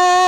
Oh!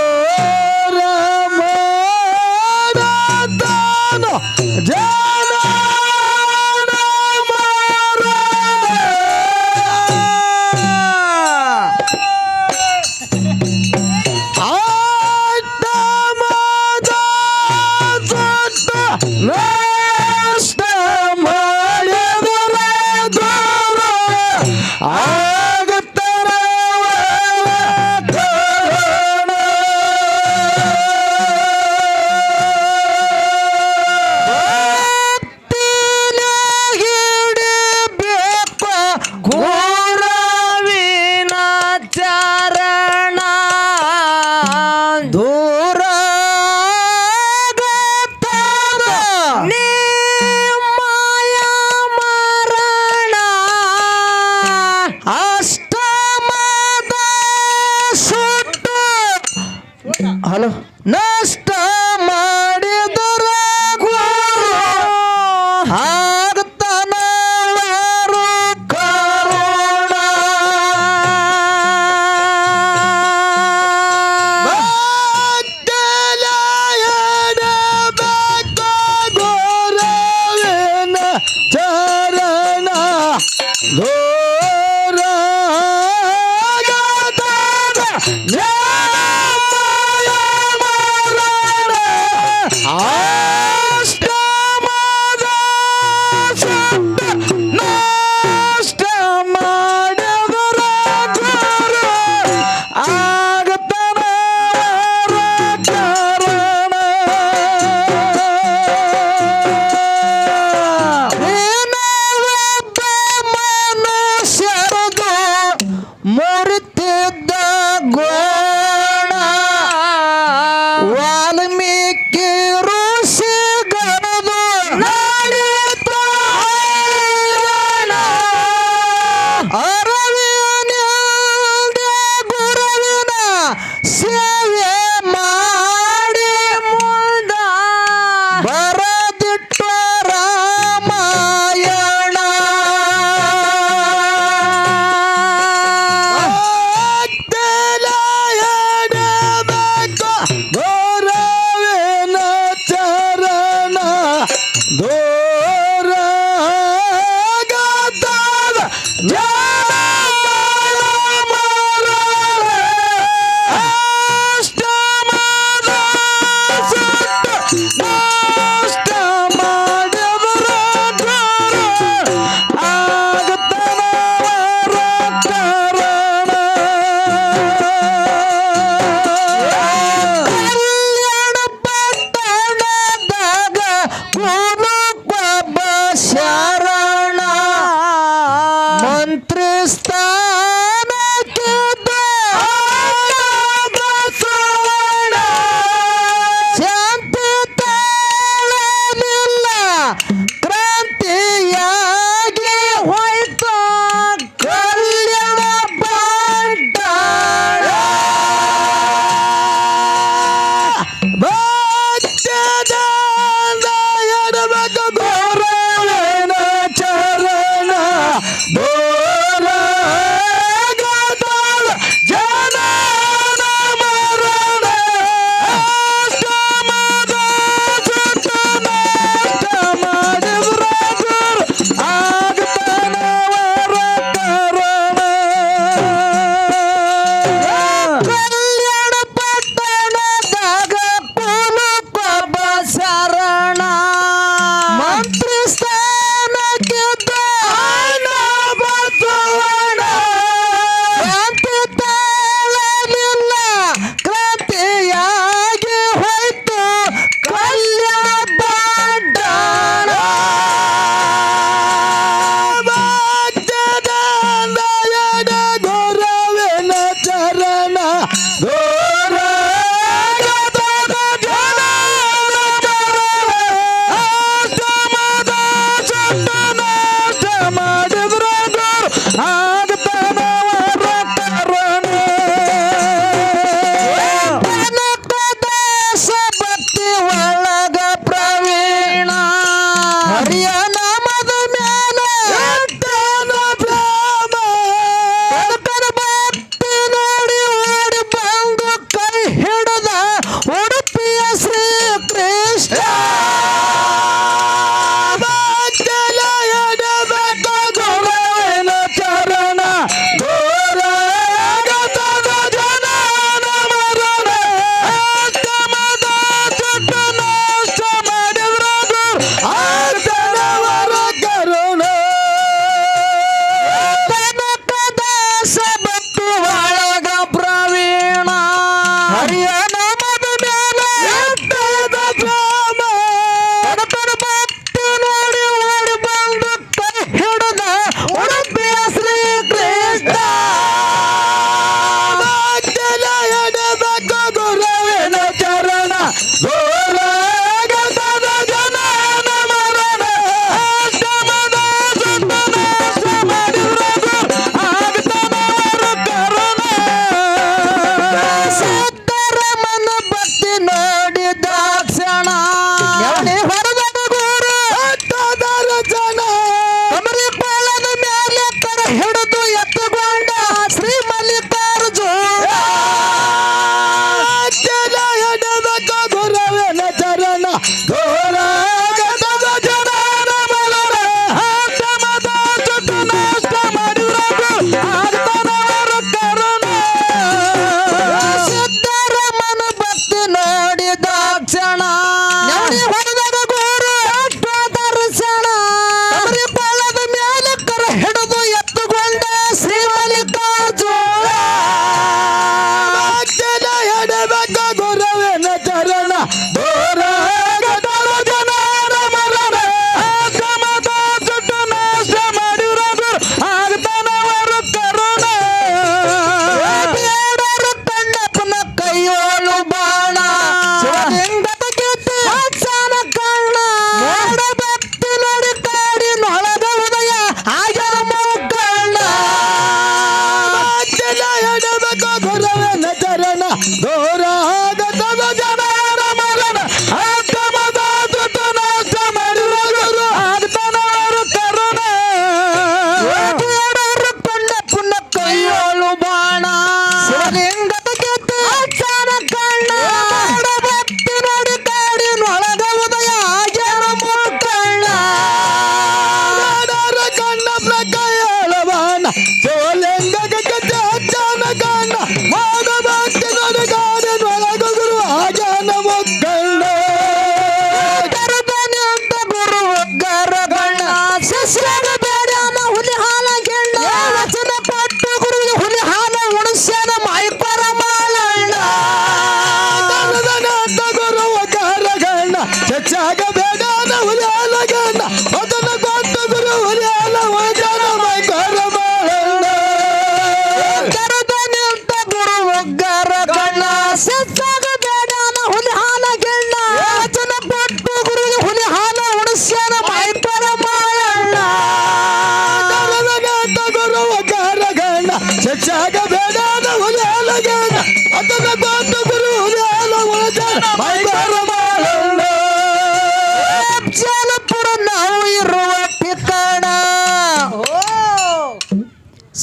Hello ನಷ್ಟ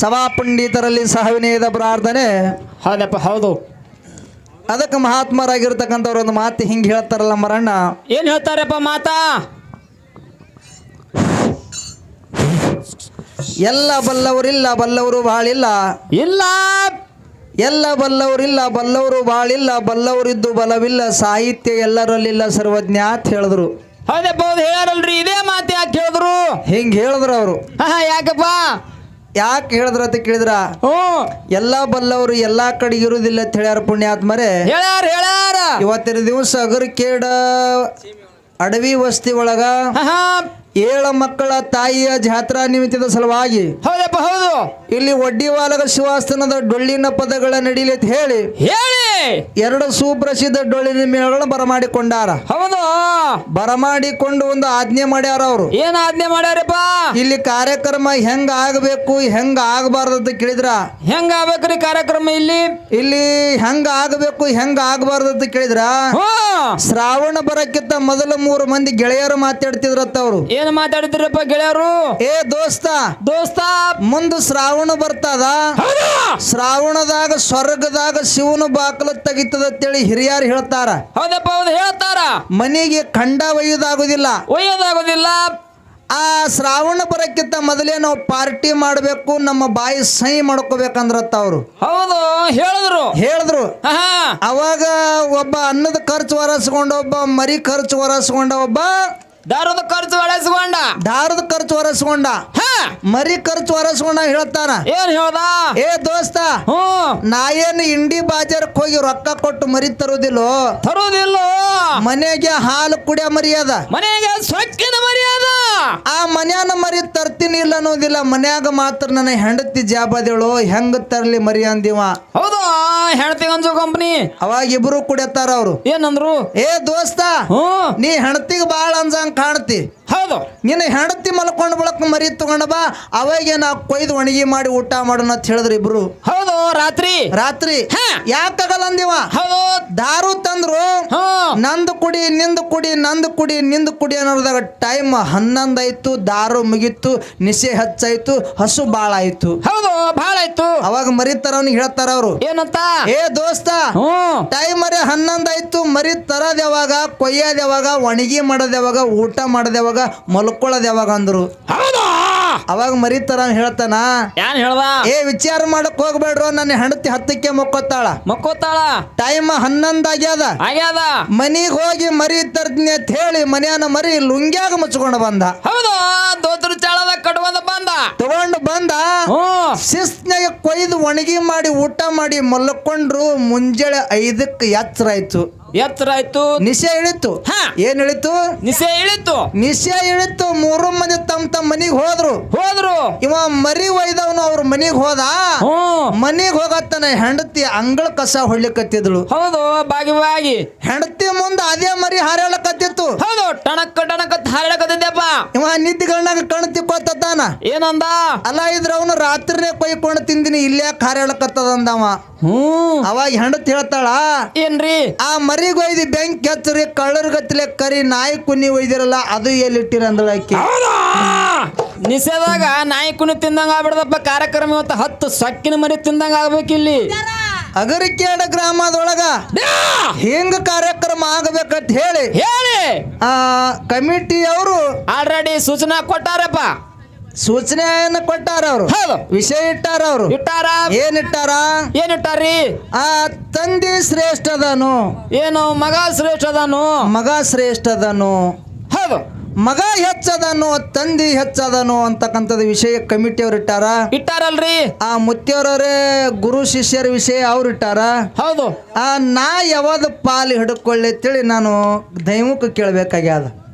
ಸಭಾ ಪಂಡಿತರಲ್ಲಿ ಸಹವಿನಯದ ಪ್ರಾರ್ಥನೆ. ಹೌದಪ್ಪ ಹೌದು. ಅದಕ್ಕೆ ಮಹಾತ್ಮರಾಗಿರ್ತಕ್ಕಂಥವ್ರು ಒಂದು ಮಾತು ಹಿಂಗೆ ಹೇಳ್ತಾರಲ್ಲ ಮರಣ್ಣ. ಏನ್ ಹೇಳ್ತಾರಪ್ಪ ಮಾತಾ? ಎಲ್ಲ ಬಲ್ಲವರಿಲ್ಲ ಬಲ್ಲವರು ಬಾಳಿಲ್ಲ. ಇಲ್ಲ. ಎಲ್ಲ ಬಲ್ಲವರಿಲ್ಲ ಬಲ್ಲವರು ಬಾಳಿಲ್ಲ ಬಲ್ಲವರಿದ್ದು ಬಲವಿಲ್ಲ ಸಾಹಿತ್ಯ ಎಲ್ಲರಲ್ಲಿಲ್ಲ ಸರ್ವಜ್ಞ ಅಂತ ಹೇಳಿದ್ರು. ಹೌದಪ್ಪ ಹೌದು ಹೇಳಲ್ರಿ ಇದೇ ಮಾತು ಯಾಕೆ ಹೇಳಿದ್ರು? ಹಿಂಗೆ ಹೇಳಿದ್ರು ಅವರು. ಹಾ ಯಾಕಪ್ಪ? ಯಾಕೆ ಹೇಳಿದ್ರ ಅಂತ ಕೇಳಿದ್ರ? ಎಲ್ಲಾ ಎಲ್ಲ ಬಲ್ಲವರು ಎಲ್ಲಾ ಕಡೆ ಇರುವುದಿಲ್ಲ ಅಂತ ಹೇಳ್ಯಾರ ಪುಣ್ಯಾತ್ಮರೇ. ಹೇಳ್ಯಾರ ಹೇಳ್ಯಾರ. ಇವತ್ತಿನ ದಿವಸ ಅಗರ್ಕೇಡ ಅಡವಿ ವಸ್ತಿ ಒಳಗ. ಏಳ ಮಕ್ಕಳ ತಾಯಿಯ ಜಾತ್ರಾ ನಿಮಿತ್ತದ ಸಲುವಾಗಿ ಹೌದಪ್ಪ ಹೌದು. ಇಲ್ಲಿ ಒಡ್ಡಿವಾಲಗ ಶಿವಾಸ್ತನದ ಡೊಳ್ಳಿನ ಪದಗಳ ನಡೀಲಿ ಅಂತ ಹೇಳಿ ಹೇಳಿ. ಎರಡು ಸುಪ್ರಸಿದ್ಧ ಡೊಳ್ಳಿನ ಮೇಳಗಳನ್ನು ಬರಮಾಡಿಕೊಂಡಾರ. ಹೌದು. ಬರಮಾಡಿಕೊಂಡು ಒಂದು ಆಜ್ಞೆ ಮಾಡ್ಯಾರ ಅವರು. ಏನ್ ಆಜ್ಞೆ ಮಾಡ್ಯಾರಪ್ಪ? ಇಲ್ಲಿ ಕಾರ್ಯಕ್ರಮ ಹೆಂಗ ಆಗಬೇಕು ಹೆಂಗ ಆಗಬಾರ್ದು ಅಂತ ಕೇಳಿದ್ರ? ಹೆಂಗ ಆಗ್ಬೇಕ್ರಿ ಕಾರ್ಯಕ್ರಮ ಇಲ್ಲಿ? ಇಲ್ಲಿ ಹೆಂಗ ಆಗಬೇಕು ಹೆಂಗ ಆಗಬಾರ್ದು ಅಂತ ಕೇಳಿದ್ರ? ಶ್ರಾವಣ ಬರಕ್ಕಿಂತ ಮೊದಲ ಮೂರು ಮಂದಿ ಗೆಳೆಯರು ಮಾತಾಡ್ತಿದ್ರತ್ತ ಅವರು. ಏನ್ ಮಾತಾಡಿದ್ರಪ್ಪ ಗೆಳೆಯರು? ಏ ದೋಸ್ತ ದೋಸ್ತ. ಮುಂದ ಶ್ರಾವಣ ಬರ್ತದ? ಹೌದು? ಶ್ರಾವಣದಾಗ ಸ್ವರ್ಗದಾಗ ಶಿವನ ಬಾಕಲ ತೆಗಿತದ ಅಂತೇಳಿ ಹಿರಿಯರು ಹೇಳ್ತಾರ. ಹೌದಪ್ಪ ಹೌದು ಹೇಳ್ತಾರ. ಮನೆಗೆ ಖಂಡ ಒಯ್ಯೋದಾಗೋದಿಲ್ಲ. ಒಯ್ಯೋದಾಗೋದಿಲ್ಲ. ಆ ಶ್ರಾವಣ ಬರಕ್ಕಿಂತ ಮೊದಲೇ ನಾವು ಪಾರ್ಟಿ ಮಾಡಬೇಕು ನಮ್ಮ ಬಾಯಿ ಸಹಿ ಮಾಡ್ಕೋಬೇಕಂದ್ರತ್ತ ಅವರು. ಹೌದು ಹೇಳಿದ್ರು. ಹೇಳಿದ್ರು. ಅವಾಗ ಒಬ್ಬ ಅನ್ನದ ಖರ್ಚು ಹೊರಸ್ಕೊಂಡ ಒಬ್ಬ ಮರಿ ಖರ್ಚು ಹೊರಸ್ಕೊಂಡ ಒಬ್ಬ ದಾರದ ಖರ್ಚು ಒರೆಸ್ಕೊಂಡ. ದಾರದ ಖರ್ಚು ಹೊರಸ್ಕೊಂಡ ಹಾ. ಮರಿ ಖರ್ಚು ಒರೆಸ್ಕೊಂಡ ಹೇಳ್ತಾನ. ಏನ್ ಹೇಳ್ದ? ಏ ದೋಸ್ತ ಹ್ಞೂ. ನಾ ಏನು ಇಂಡಿ ಬಾಜಾರಕ್ಕೆ ಹೋಗಿ ರೊಕ್ಕ ಕೊಟ್ಟು ಮರಿ ತರುದಿಲ್ಲೋ? ತರುದಿಲ್ಲ? ಮನೆಗೆ ಹಾಲು ಕುಡಿಯ ಮರ್ಯಾದ ಮನೆಗೆ ಸೊಕ್ಕಿನ ಮರ್ಯಾದ ಆ ಮನ್ಯಾನ ಮರಿ ತರ್ತೀನಿ ಇಲ್ಲ ಅನ್ನೋದಿಲ್ಲ. ಮನ್ಯಾಗ ಮಾತ್ರ ನನ್ನ ಹೆಂಡತಿ ಜಾಬದೇಳು ಹೆಂಗ ತರ್ಲಿ ಮರಿ ಅಂದಿವ. ಹೌದು? ಹೆಂಡತಿ ಅಂಜೋ ಕಂಪ್ನಿ ಅವಾಗ ಇಬ್ರು ಕುಡಿಯತ್ತಾರ ಅವ್ರು. ಏನಂದ್ರು? ಏ ದೋಸ್ತ ಹ್ಞೂ. ನೀ ಹೆಂಡತಿಗೆ ಬಾಳ ಅಂಜಂಗ್ parte. ಹೌದು. ನಿನ್ನ ಹೆಂಡತಿ ಮಲ್ಕೊಂಡು ಬಳಕ ಮರಿ ತಗೊಂಡ ಬಾ ಅವಾಗೆ ನಾ ಕೊಯ್ದು ಒಣಗಿ ಮಾಡಿ ಊಟ ಮಾಡೋಣ ಅಂತ ಹೇಳಿದ್ರು ಇಬ್ರು. ಹೌದು ರಾತ್ರಿ. ರಾತ್ರಿ. ಯಾಕಾಗಲ್ಲ ಅಂದಿವ ಹೌದು. ದಾರು ತಂದ್ರು. ನಂದು ಕುಡಿ ನಿಂದು ಕುಡಿ ನಂದು ಕುಡಿ ನಿಂದು ಕುಡಿ ಅನ್ನೋದಾಗ ಟೈಮ್ ಹನ್ನೊಂದಾಯ್ತು ದಾರು ಮುಗಿತ್ತು ನಿಶೆ ಹಚ್ಚಾಯ್ತು ಹಸು ಬಾಳ ಆಯ್ತು. ಹೌದು ಬಾಳ ಆಯ್ತು. ಅವಾಗ ಮರಿತಾರ ಅವ್ನಿಗೆ ಹೇಳ್ತಾರ ಅವರು. ಏನಂತ? ಏ ದೋಸ್ತ ಟೈಮ್ ಮರಿ ಹನ್ನೊಂದು ಆಯ್ತು ಮರಿ ತರದ್ ಯಾವಾಗ ಕೊಯ್ಯೋದ್ ಯಾವಾಗ ಒಣಗಿ ಮಾಡೋದ್ ಯಾವಾಗ ಊಟ ಮಾಡೋದ್ ಯಾವಾಗ ಮಲ್ಕೊಳ್ಳೋದ್ ಯಾವಾಗ ಅಂದ್ರು. ಹೌದು? ಅವಾಗ ಮರಿತಾರ ಹೇಳ್ತಾನ. ಏನ್ ಹೇಳ್ದ? ಏ ವಿಚಾರ ಮಾಡಕ್ ಹೋಗ್ಬೇಡ್ರು ನನ್ನ ಹೆಂಡತಿ ಹತ್ತಕ್ಕೆ ಮಕ್ಕೋತಾಳ ಮಕ್ಕೋತಾಳ ಟೈಮ್ ಹನ್ನೊಂದ್ ಆಗ್ಯಾದ? ಆಗ್ಯಾದ ಮನಿಗ್ ಹೋಗಿ ಮರಿ ತರ್ತೀನಿ ಅಂತ ಹೇಳಿ ಮನೆಯನ್ನ ಮರಿ ಲುಂಗ್ಯಾಗ ಮುಚ್ಕೊಂಡು ಬಂದ. ಹೌದು? ದೋತ್ರ ಚಾಳದ ಕಟ್ಕೊಂಡ ಬಂದ? ತಗೊಂಡು ಬಂದ. ಶಿಸ್ತ್ನಾಗ ಕೊಯ್ದು ಒಣಗಿ ಮಾಡಿ ಊಟ ಮಾಡಿ ಮಲ್ಕೊಂಡ್ರು ಮುಂಜಾನೆ ಐದಕ್ಕೆ ಎಚ್ಚರ ಆಯ್ತು ಎತ್ತರ ಆಯ್ತು ನಿಶೆ ಇಳಿತು. ಹಾ. ಏನ್ ಇಳಿತು? ನಿಶೆ ಇಳಿತು. ನಿಶೆ ಇಳಿತು. ಮೂರು ಮಂದಿ ತಮ್ಮ ತಮ್ಮ ಮನಿಗ್ ಹೋದ್ರು. ಹೋದ್ರು. ಇವ ಮರಿ ಒಯ್ದವನು ಅವ್ರ ಮನಿಗ್ ಹೋದ. ಮನಿಗ್ ಹೋಗತ್ತನ ಹೆಂಡತಿ ಅಂಗಳ ಕಸ ಹೊಳ್ಲಿಕತ್ತಿದ್ಳು ಹೌದು ಬಾಗಿ ಬಾಗಿ. ಹೆಂಡತಿ ಮುಂದ ಅದೇ ಮರಿ ಹಾರಾಳಕತ್ತಿತ್ತು ಹೌದು ಟಣಕ್ ಟಣಕ್ ಹಾರಾಡಕತ್ತಿದ್ದೆಪ್ಪ ಇವ ನಿದ್ದಿಗಣ್ಣಾಗ ತಿಕ್ಕೋತಾನ ಏನಂದ? ಅಲ್ಲ ಇದ್ರ ಅವನು ರಾತ್ರಿನೇ ಕೊಯ್ಕೊಂಡು ತಿಂದಿನಿ ಇಲ್ಲೇ ಕಾರ್ಯಕರ್ತದ ಅಂದವ ಹ್ಮ್ ಅವಾಗ ಹೆಂಡತಿ ಹೇಳ್ತಾಳ ಏನ್ರಿ? ಆ ಮರಿಗ್ ಒಯ್ದು ಬೆಂಕಿ ಹಚ್ಚರಿ ಕಳ್ಳರ್ ಗತ್ತಲೆ ಕರಿ ನಾಯಿ ಕುನ್ನಿ ಒಯ್ದಿರಲ್ಲ ಅದು ಎಲ್ಲಿಟ್ಟಿರ ಅಂದಳ ಆಕಿ. ನಾಯಿ ಕುನಿ ತಿಂದಂಗ ಆಗ್ಬಿಡ್ದಪ್ಪ ಕಾರ್ಯಕ್ರಮ ಇವತ್ತು ಹತ್ತು ಸಕ್ಕಿನ ಮರಿ ತಿಂದಂಗ ಆಗ್ಬೇಕಿಲ್ಲಿ ಅಗರಿಕೇಡ ಗ್ರಾಮದೊಳಗ ಹಿಂಗ ಕಾರ್ಯಕ್ರಮ ಆಗಬೇಕಂತ ಹೇಳಿ ಹೇಳಿ. ಆ ಕಮಿಟಿಯವರು ಆಲ್ರೆಡಿ ಸೂಚನಾ ಕೊಟ್ಟಾರಪ್ಪ. ಸೂಚನೆಯನ್ನ ಕೊಟ್ಟಾರ ಅವರು. ಹೌದು. ವಿಷಯ ಇಟ್ಟಾರ ಅವರು. ಇಟ್ಟಾರ? ಏನ್ ಇಟ್ಟಾರ? ಏನ್ ಇಟ್ಟಾರಿ ಆ ತಂದೆ ಶ್ರೇಷ್ಠ ಅದನು ಏನು ಮಗ ಶ್ರೇಷ್ಠ ಅದನು ಮಗ ಶ್ರೇಷ್ಠ ಅದನು ಹೌದು. ಮಗ ಹೆಚ್ಚದನು ತಂದಿ ಹೆಚ್ಚದನು ಅಂತಕ್ಕಂಥದ್ದು ವಿಷಯ ಕಮಿಟಿಯವ್ರು ಇಟ್ಟಾರ. ಇಟ್ಟಾರಲ್ರಿ? ಆ ಮುತ್ತಿಯವರೇ ಗುರು ಶಿಷ್ಯರ ವಿಷಯ ಅವ್ರು ಇಟ್ಟಾರ. ಹೌದು. ಆ ನಾ ಯಾವ್ದು ಪಾಲು ಹಿಡ್ಕೊಳ್ಳಿ ತಿಳಿ ನಾನು ದೈವಕ್ಕೆ ಕೇಳಬೇಕಾಗ್ಯದ.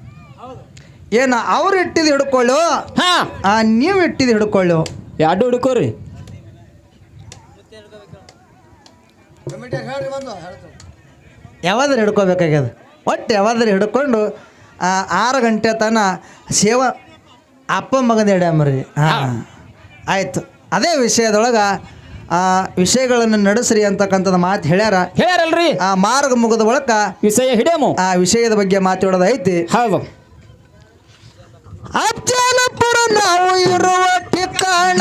ಏನು ಅವ್ರು ಇಟ್ಟಿದ್ ಹಿಡ್ಕೊಳ್ಳು. ಹಾ. ಆ ನೀವು ಇಟ್ಟಿದ್ದು ಹಿಡ್ಕೊಳ್ಳು. ಎರಡು ಹುಡುಕೋರಿ. ಯಾವಾದ್ರೆ ಹಿಡ್ಕೋಬೇಕಾಗ್ಯದ? ಒಟ್ಟು ಯಾವಾದ್ರೆ ಹಿಡ್ಕೊಂಡು ಆ, ಆರು ಗಂಟೆ ತನ ಸೇವಾ ಅಪ್ಪ ಮಗನ ಎಡ್ಯಾಮರಿ ಹಾಂ. ಆಯಿತು. ಅದೇ ವಿಷಯದೊಳಗೆ ಆ ವಿಷಯಗಳನ್ನು ನಡೆಸ್ರಿ ಅಂತಕ್ಕಂಥದ್ದು ಮಾತು ಹೇಳ್ಯಾರ. ಹೇಳ್ಯಾರಲ್ರಿ. ಆ ಮಾರ್ಗ ಮುಗಿದ ಒಳಕ ವಿಷಯ ಹಿಡಿಯಮು. ಆ ವಿಷಯದ ಬಗ್ಗೆ ಮಾತಾಡೋದು ಐತಿ ಹೌದು. ಅಫ್ಜಲಪುರ ನಾವು ಇರುವ ಠಿಕಾಣ.